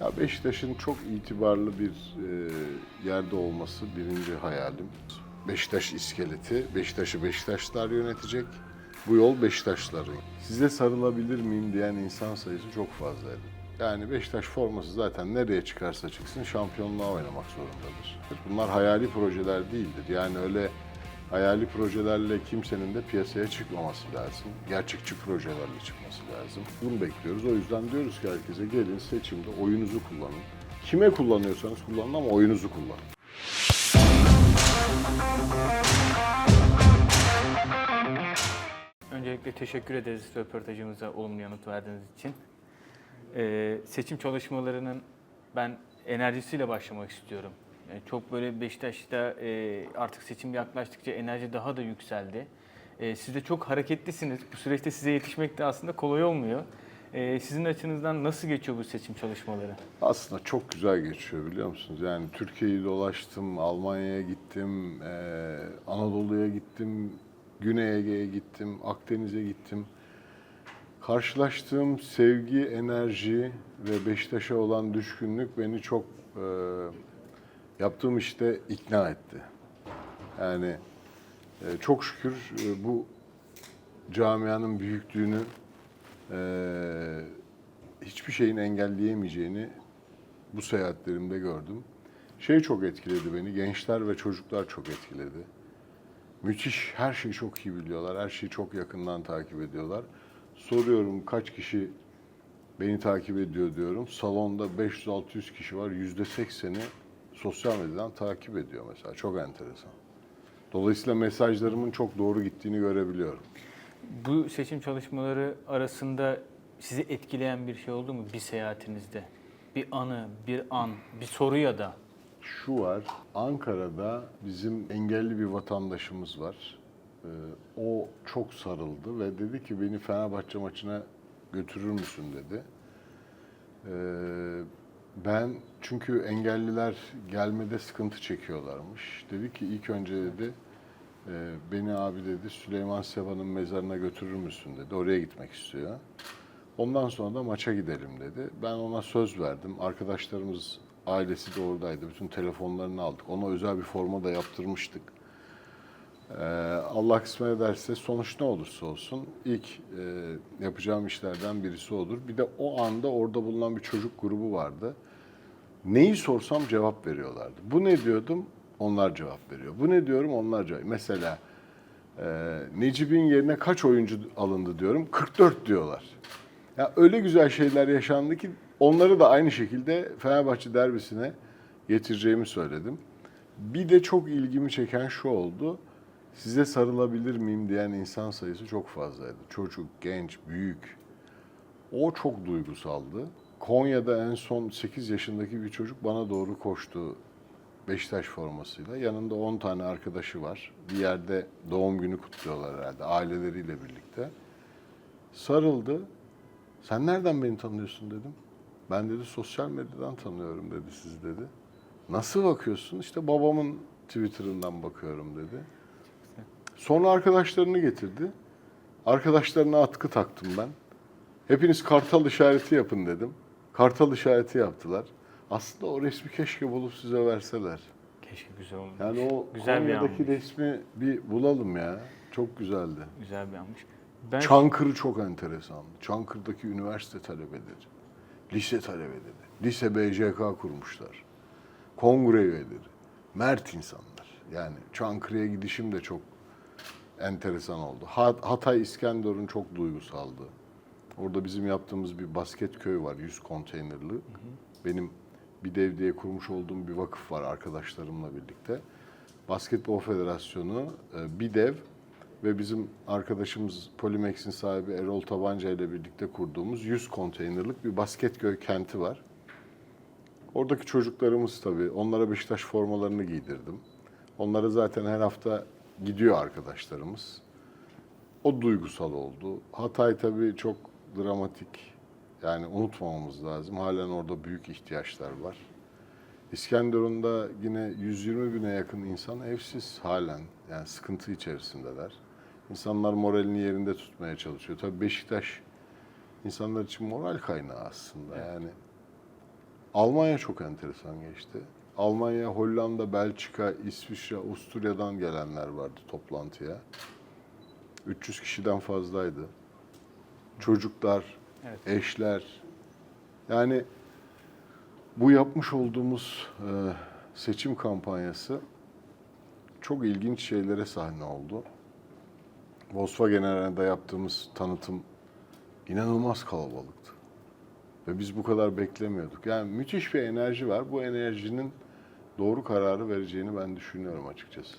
Ya Beşiktaş'ın çok itibarlı bir e, yerde olması birinci hayalim. Beşiktaş iskeleti, Beşiktaş'ı Beşiktaşlar yönetecek. Bu yol Beşiktaşların. Size sarılabilir miyim diyen insan sayısı çok fazlaydı. Yani Beşiktaş forması zaten nereye çıkarsa çıksın şampiyonluğa oynamak zorundadır. Bunlar hayali projeler değildir. Yani öyle hayali projelerle kimsenin de piyasaya çıkmaması lazım. Gerçekçi projelerle çıkması lazım. Bunu bekliyoruz. O yüzden diyoruz ki herkese gelin seçimde oyunuzu kullanın. Kime kullanıyorsanız kullanın ama oyunuzu kullanın. Öncelikle teşekkür ederiz röportajımıza olumlu yanıt verdiğiniz için. Ee, seçim çalışmalarının ben enerjisiyle başlamak istiyorum. Yani çok böyle Beşiktaş'ta e, artık seçim yaklaştıkça enerji daha da yükseldi. E, siz de çok hareketlisiniz. Bu süreçte size yetişmek de aslında kolay olmuyor. E, sizin açınızdan nasıl geçiyor bu seçim çalışmaları? Aslında çok güzel geçiyor biliyor musunuz? Yani Türkiye'yi dolaştım, Almanya'ya gittim, Anadolu'ya gittim, Güney Ege'ye gittim, Akdeniz'e gittim. Karşılaştığım sevgi, enerji ve Beşiktaş'a olan düşkünlük beni çok yaptığım işte ikna etti. Yani eee, çok şükür eee, bu camianın büyüklüğünü eee, hiçbir şeyin engelleyemeyeceğini bu seyahatlerimde gördüm. Şey çok etkiledi beni, gençler ve çocuklar çok etkiledi. Müthiş, her şeyi çok iyi biliyorlar, her şeyi çok yakından takip ediyorlar. Soruyorum kaç kişi beni takip ediyor diyorum. Salonda 500-600 kişi var, %80'i sosyal medyadan takip ediyor mesela. Çok enteresan. Dolayısıyla mesajlarımın çok doğru gittiğini görebiliyorum. Bu seçim çalışmaları arasında sizi etkileyen bir şey oldu mu bir seyahatinizde? Bir anı, bir an, bir soru ya da Şu var, Ankara'da bizim engelli bir vatandaşımız var. Ee, o çok sarıldı ve dedi ki beni Fenerbahçe maçına götürür müsün dedi. Ee, ben çünkü engelliler gelmede sıkıntı çekiyorlarmış. Dedi ki ilk önce dedi e, beni abi dedi Süleyman Seva'nın mezarına götürür müsün dedi. Oraya gitmek istiyor. Ondan sonra da maça gidelim dedi. Ben ona söz verdim. Arkadaşlarımız ailesi de oradaydı. Bütün telefonlarını aldık. Ona özel bir forma da yaptırmıştık. Ee, Allah kısmet ederse sonuç ne olursa olsun ilk e, yapacağım işlerden birisi olur. Bir de o anda orada bulunan bir çocuk grubu vardı. Neyi sorsam cevap veriyorlardı. Bu ne diyordum? Onlar cevap veriyor. Bu ne diyorum? Onlar cevap. Mesela e, Necip'in yerine kaç oyuncu alındı diyorum. 44 diyorlar. Ya öyle güzel şeyler yaşandı ki onları da aynı şekilde Fenerbahçe derbisine getireceğimi söyledim. Bir de çok ilgimi çeken şu oldu. Size sarılabilir miyim diyen insan sayısı çok fazlaydı. Çocuk, genç, büyük. O çok duygusaldı. Konya'da en son 8 yaşındaki bir çocuk bana doğru koştu Beşiktaş formasıyla. Yanında 10 tane arkadaşı var. Bir yerde doğum günü kutluyorlar herhalde aileleriyle birlikte. Sarıldı. Sen nereden beni tanıyorsun dedim. Ben dedi sosyal medyadan tanıyorum dedi sizi dedi. Nasıl bakıyorsun? İşte babamın Twitter'ından bakıyorum dedi. Sonra arkadaşlarını getirdi. Arkadaşlarına atkı taktım ben. Hepiniz kartal işareti yapın dedim. Kartal işareti yaptılar. Aslında o resmi keşke bulup size verseler. keşke güzel olmuş. Yani o güzel bir Konya'daki anmış. resmi bir bulalım ya. Çok güzeldi. Güzel bir anmış. Ben Çankırı çok enteresan. Çankırı'daki üniversite talebeleri, lise talebeleri, lise BJK kurmuşlar. Kongre üyeleri, mert insanlar. Yani Çankırı'ya gidişim de çok enteresan oldu. Hat- Hatay İskenderun çok duygusaldı. Orada bizim yaptığımız bir basket köy var, 100 konteynerli. Benim bir dev diye kurmuş olduğum bir vakıf var arkadaşlarımla birlikte. Basketbol Federasyonu, e, bir dev ve bizim arkadaşımız Polimex'in sahibi Erol Tabanca ile birlikte kurduğumuz 100 konteynerlik bir Basketköy kenti var. Oradaki çocuklarımız tabii, onlara Beşiktaş formalarını giydirdim. Onlara zaten her hafta gidiyor arkadaşlarımız. O duygusal oldu. Hatay tabii çok dramatik. Yani unutmamamız lazım. Halen orada büyük ihtiyaçlar var. İskenderun'da yine 120 bine yakın insan evsiz halen. Yani sıkıntı içerisindeler. İnsanlar moralini yerinde tutmaya çalışıyor. Tabii Beşiktaş insanlar için moral kaynağı aslında. Yani Almanya çok enteresan geçti. Almanya, Hollanda, Belçika, İsviçre, Avusturya'dan gelenler vardı toplantıya. 300 kişiden fazlaydı. Çocuklar, Evet. eşler. Yani bu yapmış olduğumuz e, seçim kampanyası çok ilginç şeylere sahne oldu. Volkswagen Arena'da yaptığımız tanıtım inanılmaz kalabalıktı. Ve biz bu kadar beklemiyorduk. Yani müthiş bir enerji var. Bu enerjinin doğru kararı vereceğini ben düşünüyorum açıkçası.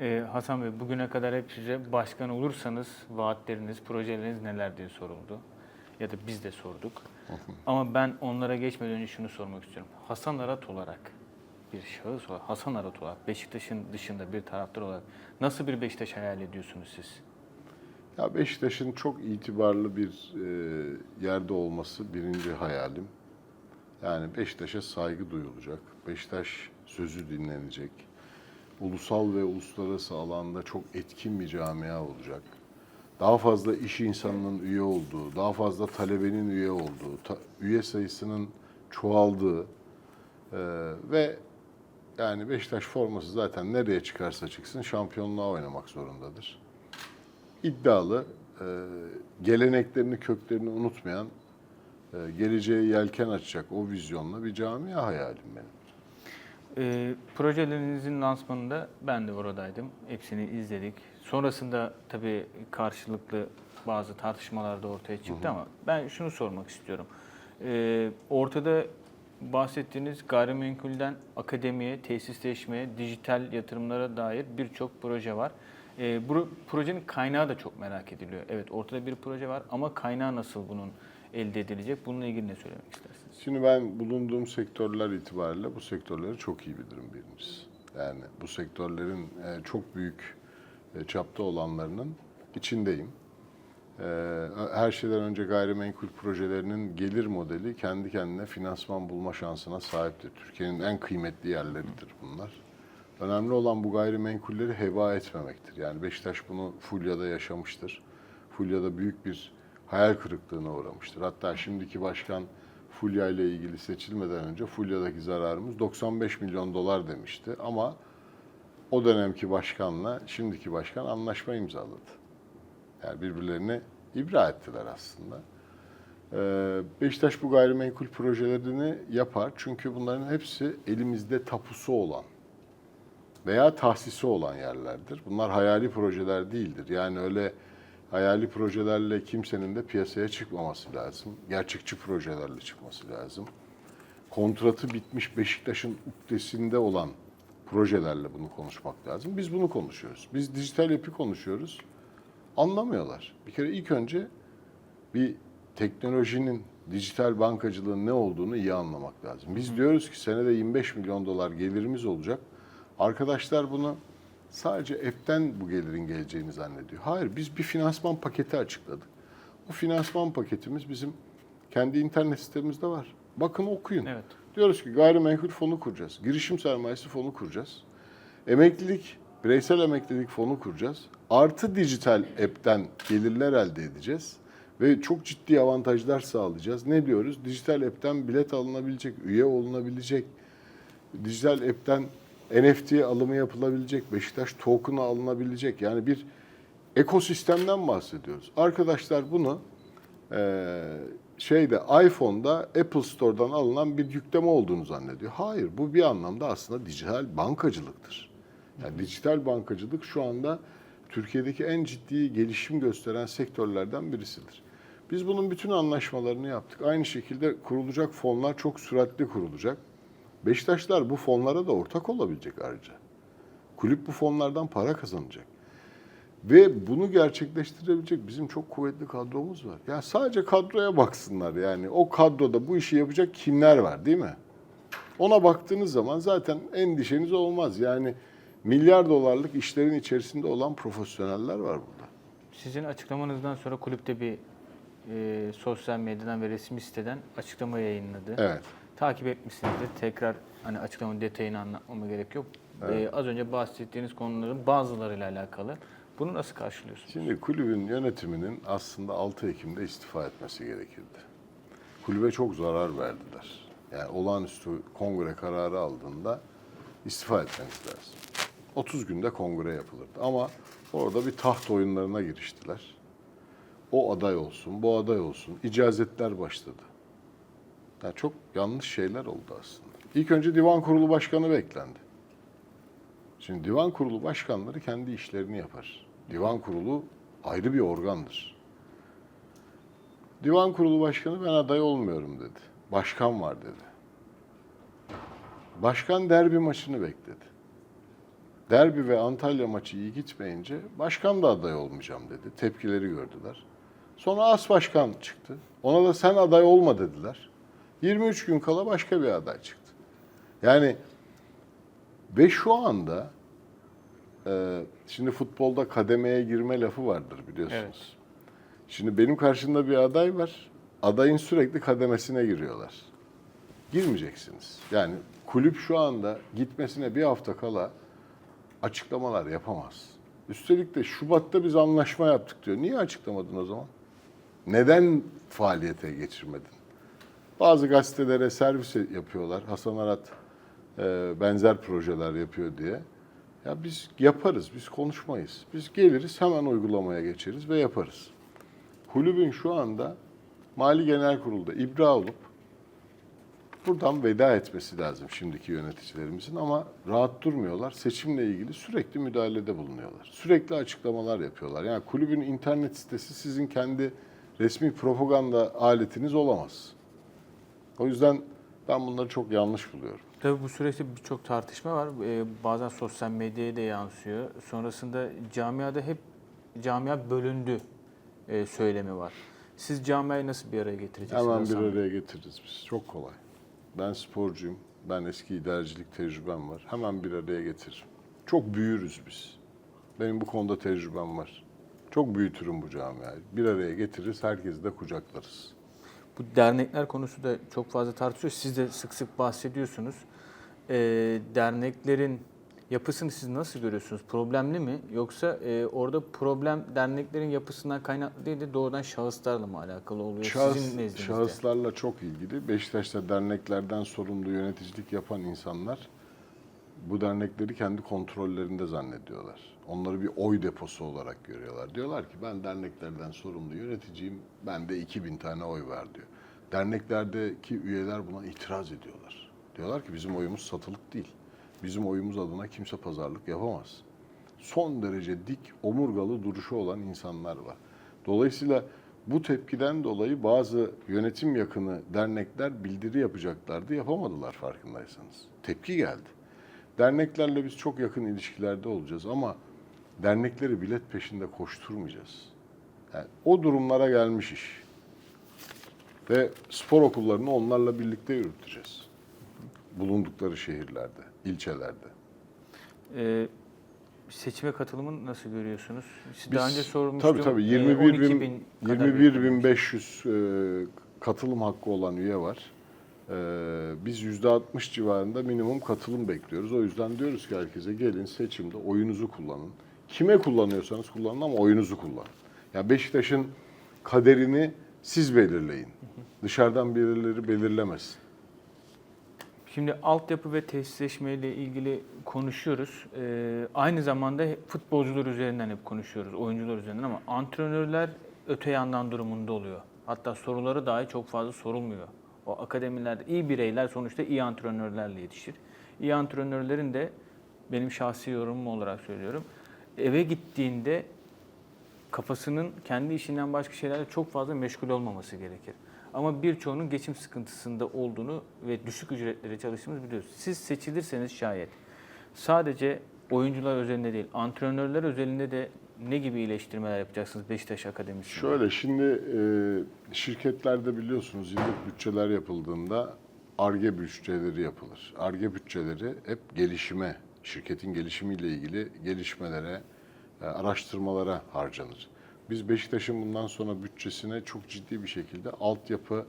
Ee, Hasan Bey bugüne kadar hep size başkan olursanız vaatleriniz, projeleriniz neler diye soruldu. Ya da biz de sorduk. Ama ben onlara geçmeden önce şunu sormak istiyorum. Hasan Arat olarak bir şahıs olarak, Hasan Arat olarak Beşiktaş'ın dışında bir taraftar olarak nasıl bir Beşiktaş hayal ediyorsunuz siz? Ya Beşiktaş'ın çok itibarlı bir e, yerde olması birinci hayalim. Yani Beşiktaş'a saygı duyulacak. Beşiktaş sözü dinlenecek. Ulusal ve uluslararası alanda çok etkin bir camia olacak. Daha fazla iş insanının üye olduğu, daha fazla talebenin üye olduğu, ta- üye sayısının çoğaldığı e, ve yani Beşiktaş forması zaten nereye çıkarsa çıksın şampiyonluğa oynamak zorundadır iddialı, e, geleneklerini, köklerini unutmayan, e, geleceğe yelken açacak o vizyonla bir camia hayalim benim. Ee, projelerinizin lansmanında ben de oradaydım. Hepsini izledik. Sonrasında tabii karşılıklı bazı tartışmalar da ortaya çıktı ama ben şunu sormak istiyorum. Ee, ortada bahsettiğiniz gayrimenkulden akademiye, tesisleşmeye, dijital yatırımlara dair birçok proje var. Ee, bu projenin kaynağı da çok merak ediliyor. Evet ortada bir proje var ama kaynağı nasıl bunun elde edilecek? Bununla ilgili ne söylemek istersiniz? Şimdi ben bulunduğum sektörler itibariyle bu sektörleri çok iyi bilirim birincisi. Yani bu sektörlerin e, çok büyük e, çapta olanlarının içindeyim. E, Her şeyden önce gayrimenkul projelerinin gelir modeli kendi kendine finansman bulma şansına sahiptir. Türkiye'nin en kıymetli yerleridir bunlar. Önemli olan bu gayrimenkulleri heba etmemektir. Yani Beşiktaş bunu Fulya'da yaşamıştır. Fulya'da büyük bir hayal kırıklığına uğramıştır. Hatta şimdiki başkan Fulya ile ilgili seçilmeden önce Fulya'daki zararımız 95 milyon dolar demişti. Ama o dönemki başkanla şimdiki başkan anlaşma imzaladı. Yani birbirlerini ibra ettiler aslında. Ee, Beşiktaş bu gayrimenkul projelerini yapar. Çünkü bunların hepsi elimizde tapusu olan veya tahsisi olan yerlerdir. Bunlar hayali projeler değildir. Yani öyle hayali projelerle kimsenin de piyasaya çıkmaması lazım. Gerçekçi projelerle çıkması lazım. Kontratı bitmiş Beşiktaş'ın uktesinde olan projelerle bunu konuşmak lazım. Biz bunu konuşuyoruz. Biz dijital yapı konuşuyoruz. Anlamıyorlar. Bir kere ilk önce bir teknolojinin, dijital bankacılığın ne olduğunu iyi anlamak lazım. Biz diyoruz ki senede 25 milyon dolar gelirimiz olacak. Arkadaşlar bunu sadece app'ten bu gelirin geleceğini zannediyor. Hayır, biz bir finansman paketi açıkladık. Bu finansman paketimiz bizim kendi internet sitemimizde var. Bakın okuyun. Evet. Diyoruz ki gayrimenkul fonu kuracağız. Girişim sermayesi fonu kuracağız. Emeklilik, bireysel emeklilik fonu kuracağız. Artı dijital app'ten gelirler elde edeceğiz. Ve çok ciddi avantajlar sağlayacağız. Ne diyoruz? Dijital app'ten bilet alınabilecek, üye olunabilecek. Dijital app'ten NFT alımı yapılabilecek, Beşiktaş token'ı alınabilecek. Yani bir ekosistemden bahsediyoruz. Arkadaşlar bunu eee, şeyde iPhone'da Apple Store'dan alınan bir yükleme olduğunu zannediyor. Hayır, bu bir anlamda aslında dijital bankacılıktır. Yani dijital bankacılık şu anda Türkiye'deki en ciddi gelişim gösteren sektörlerden birisidir. Biz bunun bütün anlaşmalarını yaptık. Aynı şekilde kurulacak fonlar çok süratli kurulacak. Beşiktaşlar bu fonlara da ortak olabilecek ayrıca. Kulüp bu fonlardan para kazanacak. Ve bunu gerçekleştirebilecek bizim çok kuvvetli kadromuz var. Yani sadece kadroya baksınlar yani. O kadroda bu işi yapacak kimler var değil mi? Ona baktığınız zaman zaten endişeniz olmaz. Yani milyar dolarlık işlerin içerisinde olan profesyoneller var burada. Sizin açıklamanızdan sonra kulüpte bir e, sosyal medyadan ve resmi siteden açıklama yayınladı. Evet. Takip etmişsinizdir. Tekrar hani açıklamanın detayını anlatmama gerek yok. E, az önce bahsettiğiniz konuların bazılarıyla alakalı. Bunu nasıl karşılıyorsunuz? Şimdi kulübün yönetiminin aslında 6 Ekim'de istifa etmesi gerekirdi. Kulübe çok zarar verdiler. Yani olağanüstü kongre kararı aldığında istifa etmeniz lazım. 30 günde kongre yapılırdı. Ama orada bir taht oyunlarına giriştiler. O aday olsun, bu aday olsun. İcazetler başladı. Yani çok yanlış şeyler oldu aslında. İlk önce divan kurulu başkanı beklendi. Şimdi divan kurulu başkanları kendi işlerini yapar. Divan kurulu ayrı bir organdır. Divan kurulu başkanı ben aday olmuyorum dedi. Başkan var dedi. Başkan derbi maçını bekledi. Derbi ve Antalya maçı iyi gitmeyince başkan da aday olmayacağım dedi. Tepkileri gördüler. Sonra as başkan çıktı. Ona da sen aday olma dediler. 23 gün kala başka bir aday çıktı. Yani ve şu anda e, şimdi futbolda kademeye girme lafı vardır biliyorsunuz. Evet. Şimdi benim karşımda bir aday var. Adayın sürekli kademesine giriyorlar. Girmeyeceksiniz. Yani kulüp şu anda gitmesine bir hafta kala açıklamalar yapamaz. Üstelik de Şubat'ta biz anlaşma yaptık diyor. Niye açıklamadın o zaman? Neden faaliyete geçirmedin? Bazı gazetelere servis yapıyorlar. Hasan Arat e, benzer projeler yapıyor diye. Ya biz yaparız, biz konuşmayız. Biz geliriz hemen uygulamaya geçeriz ve yaparız. Kulübün şu anda Mali Genel Kurulu'da ibra olup buradan veda etmesi lazım şimdiki yöneticilerimizin ama rahat durmuyorlar. Seçimle ilgili sürekli müdahalede bulunuyorlar. Sürekli açıklamalar yapıyorlar. Yani kulübün internet sitesi sizin kendi resmi propaganda aletiniz olamaz. O yüzden ben bunları çok yanlış buluyorum. Tabii bu süreçte birçok tartışma var. Ee, bazen sosyal medyaya da yansıyor. Sonrasında camiada hep camia bölündü e, söylemi var. Siz camiayı nasıl bir araya getireceksiniz? Hemen bir araya getiririz biz. Çok kolay. Ben sporcuyum. Ben eski idarecilik tecrübem var. Hemen bir araya getiririm. Çok büyürüz biz. Benim bu konuda tecrübem var. Çok büyütürüm bu camiayı. Bir araya getiririz, herkesi de kucaklarız. Bu dernekler konusu da çok fazla tartışıyor. Siz de sık sık bahsediyorsunuz. Ee, derneklerin yapısını siz nasıl görüyorsunuz? Problemli mi? Yoksa e, orada problem derneklerin yapısından kaynaklı değil de doğrudan şahıslarla mı alakalı oluyor Şahıs, sizin nezdinizde? şahıslarla çok ilgili. Beşiktaş'ta derneklerden sorumlu yöneticilik yapan insanlar bu dernekleri kendi kontrollerinde zannediyorlar. Onları bir oy deposu olarak görüyorlar. Diyorlar ki ben derneklerden sorumlu yöneticiyim, bende 2000 tane oy var diyor. Derneklerdeki üyeler buna itiraz ediyorlar. Diyorlar ki bizim oyumuz satılık değil. Bizim oyumuz adına kimse pazarlık yapamaz. Son derece dik, omurgalı duruşu olan insanlar var. Dolayısıyla bu tepkiden dolayı bazı yönetim yakını dernekler bildiri yapacaklardı, yapamadılar farkındaysanız. Tepki geldi. Derneklerle biz çok yakın ilişkilerde olacağız ama dernekleri bilet peşinde koşturmayacağız. Yani o durumlara gelmiş iş. Ve spor okullarını onlarla birlikte yürüteceğiz. Bulundukları şehirlerde, ilçelerde. Ee, seçime katılımını nasıl görüyorsunuz? Siz Biz- daha önce sormuştum. Tabii tabii Ee, 21 12 bin, bin kadar 21 bekliyormuş. bin 500 e, katılım hakkı olan üye var. E, biz %60 civarında minimum katılım bekliyoruz. O yüzden diyoruz ki herkese gelin seçimde oyunuzu kullanın. Kime kullanıyorsanız kullanın ama oyunuzu kullanın. Ya Beşiktaş'ın kaderini siz belirleyin. Dışarıdan birileri belirlemez. Şimdi altyapı ve tesisleşme ile ilgili konuşuyoruz. Ee, aynı zamanda futbolcular üzerinden hep konuşuyoruz, oyuncular üzerinden ama antrenörler öte yandan durumunda oluyor. Hatta soruları dahi çok fazla sorulmuyor. O akademilerde iyi bireyler sonuçta iyi antrenörlerle yetişir. İyi antrenörlerin de benim şahsi yorumum olarak söylüyorum. Eve gittiğinde kafasının kendi işinden başka şeylerle çok fazla meşgul olmaması gerekir. Ama birçoğunun geçim sıkıntısında olduğunu ve düşük ücretlere çalıştığımızı biliyoruz. Siz seçilirseniz şayet sadece oyuncular özelinde değil, antrenörler özelinde de ne gibi iyileştirmeler yapacaksınız Beşiktaş Akademisi'nde? Şöyle şimdi e, şirketlerde biliyorsunuz yıllık bütçeler yapıldığında ARGE bütçeleri yapılır. ARGE bütçeleri hep gelişime, şirketin gelişimiyle ilgili gelişmelere, e, araştırmalara harcanır. Biz Beşiktaş'ın bundan sonra bütçesine çok ciddi bir şekilde altyapı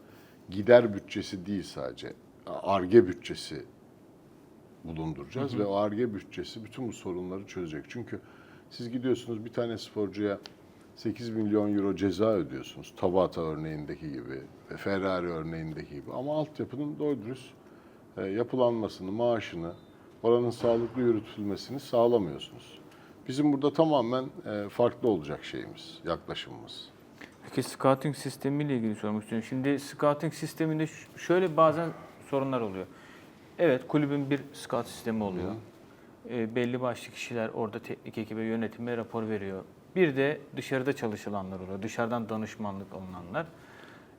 gider bütçesi değil sadece, ARGE bütçesi bulunduracağız ve o ARGE bütçesi bütün bu sorunları çözecek. Çünkü siz gidiyorsunuz bir tane sporcuya 8 milyon euro ceza ödüyorsunuz. Tabata örneğindeki gibi ve Ferrari örneğindeki gibi. Ama altyapının doğru dürüst e, yapılanmasını, maaşını, oranın sağlıklı yürütülmesini sağlamıyorsunuz. Bizim burada tamamen e, farklı olacak şeyimiz, yaklaşımımız. Peki scouting sistemiyle ilgili sormak istiyorum. Şimdi scouting sisteminde şöyle bazen sorunlar oluyor. Evet kulübün bir scout sistemi oluyor. E, belli başlı kişiler orada teknik ekibe yönetime rapor veriyor. Bir de dışarıda çalışılanlar oluyor. Dışarıdan danışmanlık alınanlar.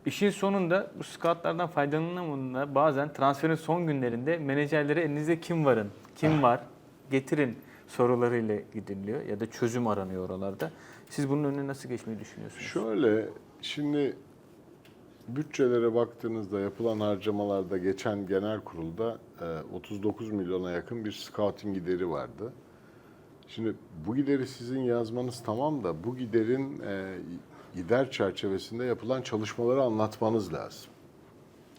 İşin sonunda bu scoutlardan faydalanamadığında bazen transferin son günlerinde menajerlere elinizde kim varın, kim var getirin sorularıyla gidiliyor ya da çözüm aranıyor oralarda. Siz bunun önüne nasıl geçmeyi düşünüyorsunuz? Şöyle, şimdi bütçelere baktığınızda yapılan harcamalarda geçen genel kurulda e, 39 milyona yakın bir scouting gideri vardı. Şimdi bu gideri sizin yazmanız tamam da bu giderin e, gider çerçevesinde yapılan çalışmaları anlatmanız lazım.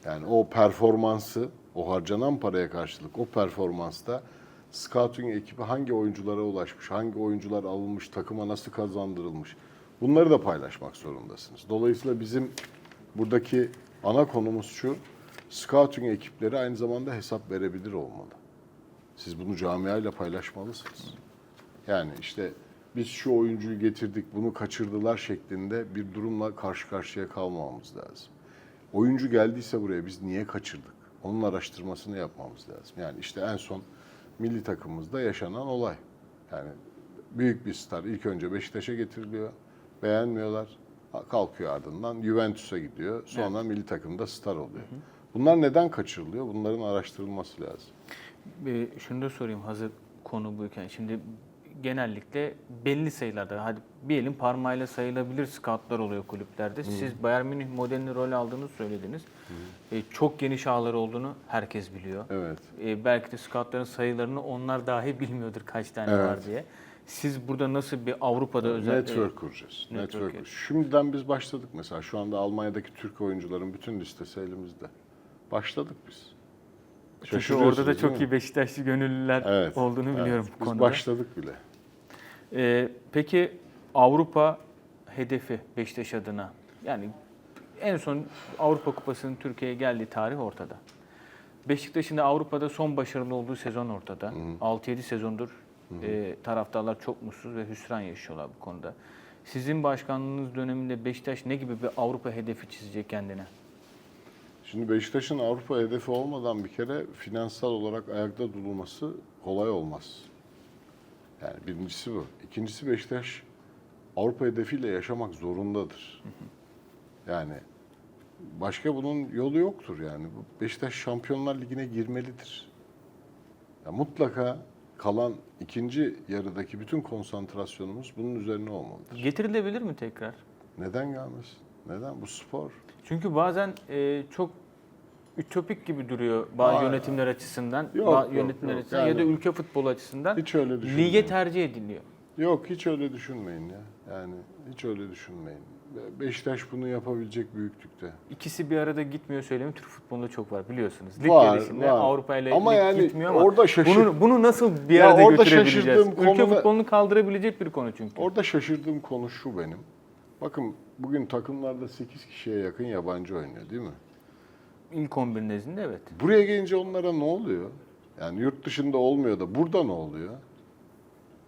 Yani o performansı, o harcanan paraya karşılık o performansta scouting ekibi hangi oyunculara ulaşmış, hangi oyuncular alınmış, takıma nasıl kazandırılmış bunları da paylaşmak zorundasınız. Dolayısıyla bizim buradaki ana konumuz şu, scouting ekipleri aynı zamanda hesap verebilir olmalı. Siz bunu camiayla paylaşmalısınız. Yani işte biz şu oyuncuyu getirdik, bunu kaçırdılar şeklinde bir durumla karşı karşıya kalmamamız lazım. Oyuncu geldiyse buraya biz niye kaçırdık? Onun araştırmasını yapmamız lazım. Yani işte en son milli takımımızda yaşanan olay. Yani büyük bir star ilk önce Beşiktaş'a getiriliyor. Beğenmiyorlar. Kalkıyor ardından Juventus'a gidiyor. Sonra milli takımda star oluyor. Bunlar neden kaçırılıyor? Bunların araştırılması lazım. Bir şunu da sorayım hazır konu buyken. Şimdi genellikle belli sayılarda, hadi bir elin parmağıyla sayılabilir scoutlar oluyor kulüplerde. Siz Bayern Münih modelini rol aldığını söylediniz. E, çok geniş ağları olduğunu herkes biliyor. Evet. E, belki de scoutların sayılarını onlar dahi bilmiyordur kaç tane Evet. var diye. Siz burada nasıl bir Avrupa'da özellikle... Network kuracağız. Network Network. Şimdiden biz başladık mesela. Şu anda Almanya'daki Türk oyuncuların bütün listesi elimizde. Başladık biz. Çünkü orada da çok iyi? Beşiktaşlı gönüllüler Evet, olduğunu evet. biliyorum bu Biz konuda. başladık bile. Ee, peki Avrupa hedefi Beşiktaş adına yani en son Avrupa Kupası'nın Türkiye'ye geldiği tarih ortada. Beşiktaş'ın da Avrupa'da son başarılı olduğu sezon ortada. 6-7 sezondur e, taraftarlar çok mutsuz ve hüsran yaşıyorlar bu konuda. Sizin başkanlığınız döneminde Beşiktaş ne gibi bir Avrupa hedefi çizecek kendine? Şimdi Beşiktaş'ın Avrupa hedefi olmadan bir kere finansal olarak ayakta durulması kolay olmaz. Yani birincisi bu. İkincisi Beşiktaş Avrupa hedefiyle yaşamak zorundadır. Yani başka bunun yolu yoktur yani. Beşiktaş Şampiyonlar Ligi'ne girmelidir. Ya mutlaka kalan ikinci yarıdaki bütün konsantrasyonumuz bunun üzerine olmalıdır. Getirilebilir mi tekrar? Neden gelmesin? Neden? Bu spor. Çünkü bazen e, çok ütopik gibi duruyor bazı Aa, yönetimler açısından, yok, bazı yok, yönetimler yok. açısından ya da Yani- ülke futbolu açısından Hiç öyle düşünmeyin. lige tercih ediliyor. Yok hiç öyle düşünmeyin ya. Yani hiç öyle düşünmeyin. Be- Beşiktaş bunu yapabilecek büyüklükte. İkisi bir arada gitmiyor söylemi Türk futbolunda çok var biliyorsunuz. Lig Var, yarışında var. Avrupa ile Ama lig yani gitmiyor ama orada şaşır- bunu, bunu nasıl bir Ya arada orada götürebileceğiz? Ülke konuda- futbolunu kaldırabilecek bir konu çünkü. Orada şaşırdığım konu şu benim. Bakın bugün takımlarda 8 kişiye yakın yabancı oynuyor değil mi? İlk 11 nezdinde evet. Buraya gelince onlara ne oluyor? Yani yurt dışında olmuyor da burada ne oluyor?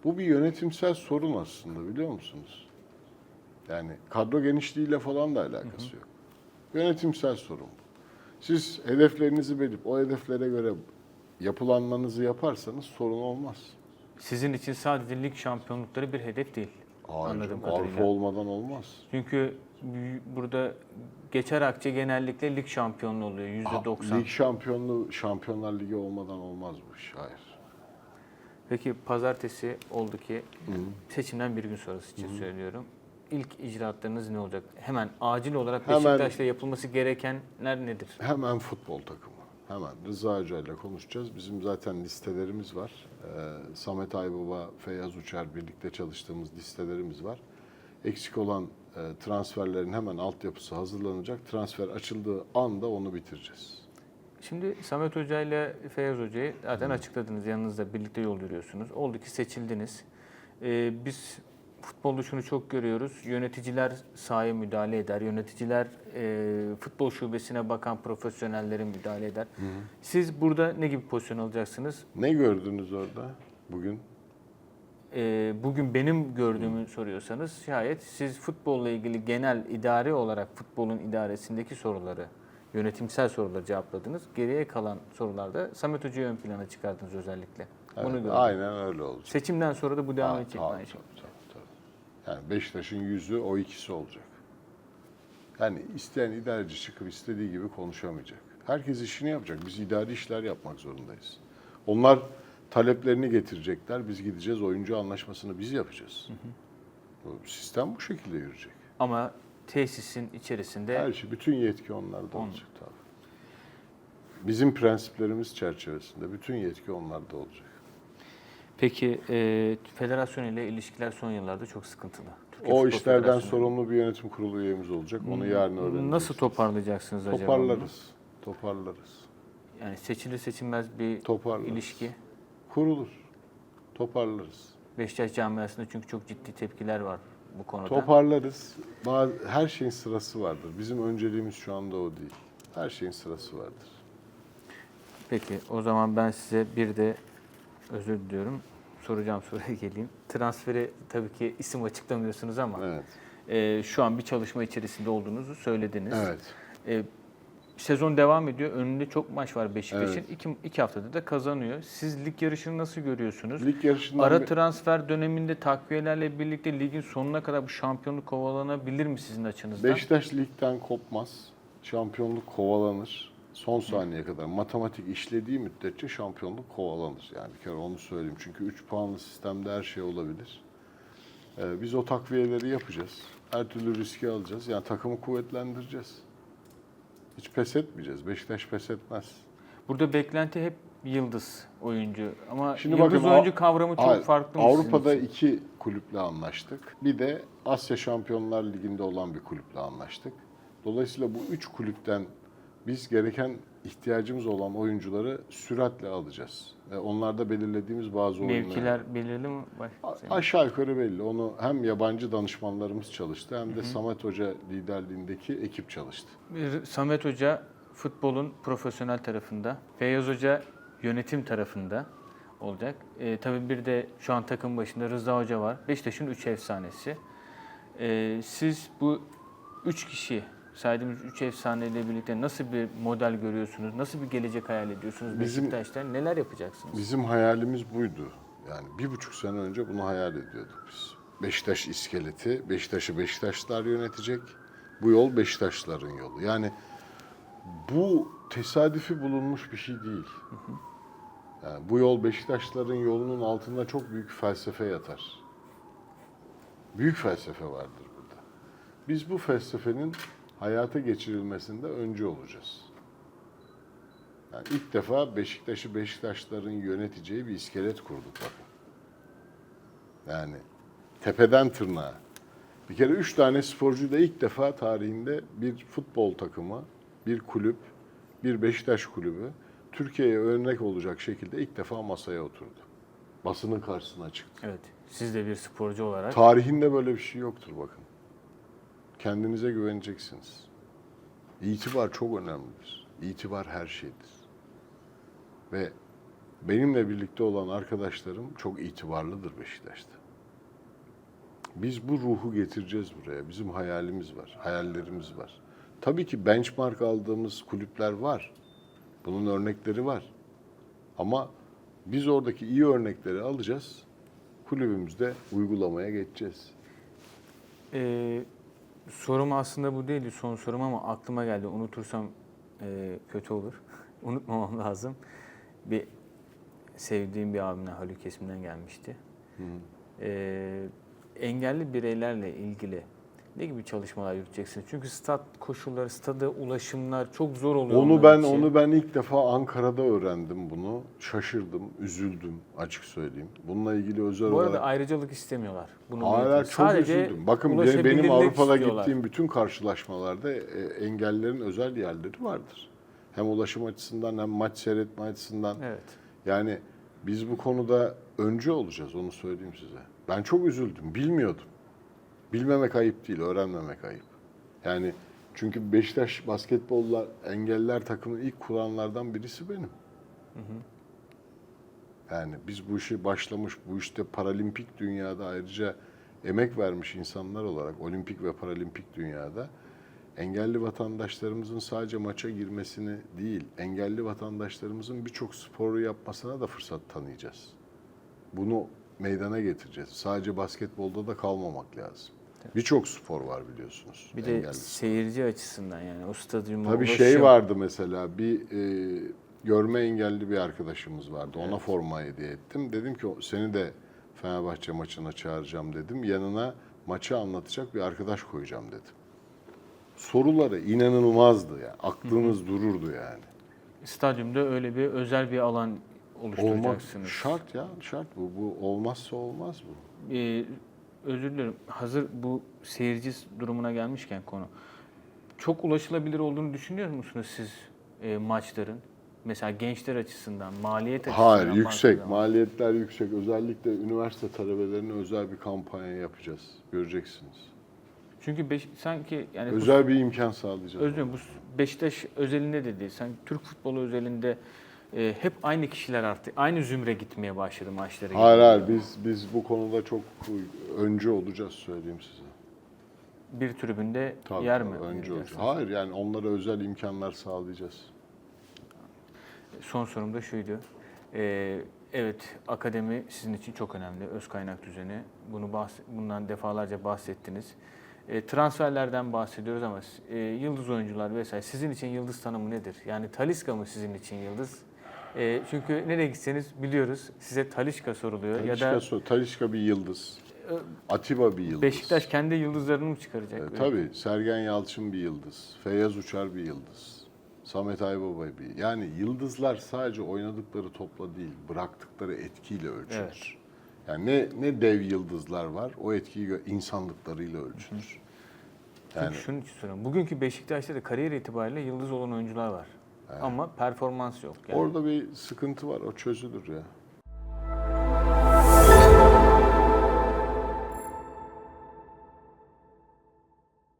Bu bir yönetimsel sorun aslında biliyor musunuz? Yani kadro genişliğiyle falan da alakası yok. Yönetimsel sorun bu. Siz hedeflerinizi belirleyip o hedeflere göre yapılanmanızı yaparsanız sorun olmaz. Sizin için sadece lig şampiyonlukları bir hedef değil. Hayır, Anladığım Avrupa kadarıyla. olmadan olmaz. Çünkü burada geçer akçe genellikle lig şampiyonluğu oluyor %90. Lig şampiyonluğu, Şampiyonlar Ligi olmadan olmaz bu iş. Hayır. Peki pazartesi oldu ki seçimden bir gün sonrası için söylüyorum. İlk icraatlarınız ne olacak? Hemen acil olarak Hemen- Beşiktaş'ta yapılması gerekenler nedir? Hemen futbol takımı. Hemen Rıza Hoca ile konuşacağız. Bizim zaten listelerimiz var. Ee, Samet Aybaba, Feyyaz Uçar birlikte çalıştığımız listelerimiz var. Eksik olan e, transferlerin hemen altyapısı hazırlanacak. Transfer açıldığı anda onu bitireceğiz. Şimdi Samet Hoca ile Feyyaz Hoca'yı zaten açıkladınız. Yanınızda birlikte yol yürüyorsunuz. Oldu ki seçildiniz. Ee, biz futbolda şunu çok görüyoruz. Yöneticiler sahaya müdahale eder. Yöneticiler e, futbol şubesine bakan profesyonellerin müdahale eder. Siz burada ne gibi pozisyon alacaksınız? Ne gördünüz orada bugün? E, bugün benim gördüğümü soruyorsanız şayet siz futbolla ilgili genel idari olarak futbolun idaresindeki soruları, yönetimsel soruları cevapladınız. Geriye kalan sorularda Samet Hoca'yı ön plana çıkardınız özellikle. Bunu Evet, gördüm. aynen öyle olacak. Seçimden sonra da bu devam edecek tabii, aynı şey. Yani Beşiktaş'ın yüzü o ikisi olacak. Yani isteyen idareci çıkıp istediği gibi konuşamayacak. Herkes işini yapacak. Biz idari işler yapmak zorundayız. Onlar taleplerini getirecekler. Biz gideceğiz oyuncu anlaşmasını biz yapacağız. Bu sistem bu şekilde yürüyecek. Ama tesisin içerisinde Her şey, bütün yetki onlarda On- olacak tabii. Bizim prensiplerimiz çerçevesinde bütün yetki onlarda olacak. Peki e, federasyon ile ilişkiler son yıllarda çok sıkıntılı. Türkiye O Futbol işlerden Federasyonu. sorumlu bir yönetim kurulu üyemiz olacak. Onu yarın öğreneceğiz. Nasıl toparlayacaksınız acaba? Toparlarız. Toparlarız. Yani seçilir seçilmez bir Toparlarız. ilişki. Kurulur. Toparlarız. Beşiktaş camiasında çünkü çok ciddi tepkiler var bu konuda. Toparlarız. Bazı, her şeyin sırası vardır. Bizim önceliğimiz şu anda o değil. Her şeyin sırası vardır. Peki o zaman ben size bir de özür diliyorum. Soracağım soruya geleyim. Transferi tabii ki isim açıklamıyorsunuz ama Evet. e, şu an bir çalışma içerisinde olduğunuzu söylediniz. Evet. E, sezon devam ediyor. Önünde çok maç var Beşiktaş'ın. Evet. İki, iki haftada da kazanıyor. Siz lig yarışını nasıl görüyorsunuz? Lig yarışından Ara bir- transfer döneminde takviyelerle birlikte ligin sonuna kadar bu şampiyonluk kovalanabilir mi sizin açınızdan? Beşiktaş ligden kopmaz. Şampiyonluk kovalanır. Son saniyeye kadar matematik işlediği müddetçe şampiyonluk kovalanır. Yani bir kere onu söyleyeyim. Çünkü 3 puanlı sistemde her şey olabilir. Ee, biz o takviyeleri yapacağız. Her türlü riski alacağız. Yani takımı kuvvetlendireceğiz. Hiç pes etmeyeceğiz. Beşiktaş pes etmez. Burada beklenti hep yıldız oyuncu ama Şimdi yıldız bakın, oyuncu Av- kavramı çok Hayır, farklı Avrupa'da iki kulüple anlaştık. Bir de Asya Şampiyonlar Ligi'nde olan bir kulüple anlaştık. Dolayısıyla bu üç kulüpten biz gereken ihtiyacımız olan oyuncuları süratle alacağız. Ve onlarda belirlediğimiz bazı oyunları... Mevkiler belirli mi? Baş- A- senin? Aşağı yukarı belli. Onu hem yabancı danışmanlarımız çalıştı hem de Samet Hoca liderliğindeki ekip çalıştı. Bir Samet Hoca futbolun profesyonel tarafında, Feyyaz Hoca yönetim tarafında olacak. Ee, tabii bir de şu an takım başında Rıza Hoca var. Beşiktaş'ın üç efsanesi. Ee, siz bu üç kişi, saydığımız üç efsaneyle birlikte nasıl bir model görüyorsunuz? Nasıl bir gelecek hayal ediyorsunuz Bizim- Beşiktaş'ta? Neler yapacaksınız? Bizim hayalimiz buydu. Yani bir buçuk sene önce bunu hayal ediyorduk biz. Beşiktaş iskeleti, Beşiktaş'ı Beşiktaşlar yönetecek. Bu yol Beşiktaşların yolu. Yani bu tesadüfi bulunmuş bir şey değil. Yani bu yol Beşiktaşların yolunun altında çok büyük felsefe yatar. Büyük felsefe vardır burada. Biz bu felsefenin hayata geçirilmesinde öncü olacağız. Yani ilk defa Beşiktaş'ı Beşiktaşların yöneteceği bir iskelet kurduk bakın. Yani tepeden tırnağa. Bir kere üç tane sporcu da ilk defa tarihinde bir futbol takımı, bir kulüp, bir Beşiktaş kulübü Türkiye'ye örnek olacak şekilde ilk defa masaya oturdu. Basının karşısına çıktı. Evet, siz de bir sporcu olarak Tarihinde böyle bir şey yoktur bakın. Kendinize güveneceksiniz. İtibar çok önemlidir. İtibar her şeydir. Ve benimle birlikte olan arkadaşlarım çok itibarlıdır Beşiktaş'ta. Biz bu ruhu getireceğiz buraya. Bizim hayalimiz var, hayallerimiz var. Tabii ki benchmark aldığımız kulüpler var. Bunun örnekleri var. Ama biz oradaki iyi örnekleri alacağız. Kulübümüzde uygulamaya geçeceğiz. Ee, sorum aslında bu değildi son sorum ama aklıma geldi. Unutursam e, kötü olur. Unutmamam lazım. Bir sevdiğim bir abimle Haluk Kesim'den gelmişti. Ee, engelli bireylerle ilgili ne gibi çalışmalar yürüteceksiniz? Çünkü stat koşulları, stada ulaşımlar çok zor oluyor. Onu ben için. onu ben ilk defa Ankara'da öğrendim bunu. Şaşırdım, üzüldüm açık söyleyeyim. Bununla ilgili özel Bu olarak arada ayrıcalık istemiyorlar. Bunu belirteyim. çok Sadece üzüldüm. Bakın benim, Avrupa'da istiyorlar. gittiğim bütün karşılaşmalarda e, engellilerin özel yerleri vardır. Hem ulaşım açısından hem maç seyretme açısından. Evet. Yani Biz bu konuda öncü olacağız onu söyleyeyim size. Ben çok üzüldüm. Bilmiyordum. Bilmemek ayıp değil, öğrenmemek ayıp. Yani çünkü Beşiktaş basketbolla engelliler takımını ilk kuranlardan birisi benim. Yani biz bu işi başlamış, bu işte paralimpik dünyada ayrıca emek vermiş insanlar olarak olimpik ve paralimpik dünyada engelli vatandaşlarımızın sadece maça girmesini değil, engelli vatandaşlarımızın birçok sporu yapmasına da fırsat tanıyacağız. Bunu meydana getireceğiz. Sadece basketbolda da kalmamak lazım. Birçok spor var biliyorsunuz. Bir de seyirci açısından yani o stadyuma Tabii ulaşım- şey vardı mesela bir e, görme engelli bir arkadaşımız vardı. Ona forma hediye ettim. Dedim ki "O- seni de Fenerbahçe maçına çağıracağım dedim. Yanına maçı anlatacak bir arkadaş koyacağım dedim. Soruları inanılmazdı ya. Aklınız dururdu yani. Stadyumda öyle bir özel bir alan Olmak oluşturacaksınız. şart ya şart bu. Bu olmazsa olmaz bu. Ee, özür dilerim. Hazır bu seyirci durumuna gelmişken konu. Çok ulaşılabilir olduğunu düşünüyor musunuz siz e, maçların? Mesela gençler açısından, maliyet açısından. Hayır yüksek. zaman. Maliyetler yüksek. Özellikle üniversite talebelerine özel bir kampanya yapacağız. Göreceksiniz. Çünkü beş, sanki yani bu- Özel bir imkan sağlayacağız. özür dilerim, bu Beşiktaş özelinde de değil. Sanki Türk futbolu özelinde e, hep aynı kişiler artık aynı zümre gitmeye başladı maçlara. Hayır hayır biz biz bu konuda çok öncü olacağız söyleyeyim size. Bir tribünde Tabii, yer tabii, mi? Önce olacağız. Hayır yani onlara özel imkanlar sağlayacağız. Son sorum da şuydu. Ee, evet, akademi sizin için çok önemli. Öz kaynak düzeni. Bunu bahs bundan defalarca bahsettiniz. Ee, transferlerden bahsediyoruz ama e, yıldız oyuncular vesaire sizin için yıldız tanımı nedir? Yani Taliska mı sizin için yıldız? Ee, çünkü nereye gitseniz biliyoruz size Taliska soruluyor Talişka, ya da so- Talişka bir yıldız. e, Atiba bir yıldız. Beşiktaş kendi yıldızlarını mı çıkaracak? E, tabii Sergen Yalçın bir yıldız. Feyyaz Uçar bir yıldız. Samet Aybaba bir. Yani yıldızlar sadece oynadıkları topla değil, bıraktıkları etkiyle ölçülür. Evet. Yani ne ne dev yıldızlar var, o etkiyi insanlıklarıyla ölçülür. Çünkü Yani şunun için soruyorum. Bugünkü Beşiktaş'ta da kariyer itibariyle yıldız olan oyuncular var. Ama performans yok. Yani orada bir sıkıntı var, o çözülür ya.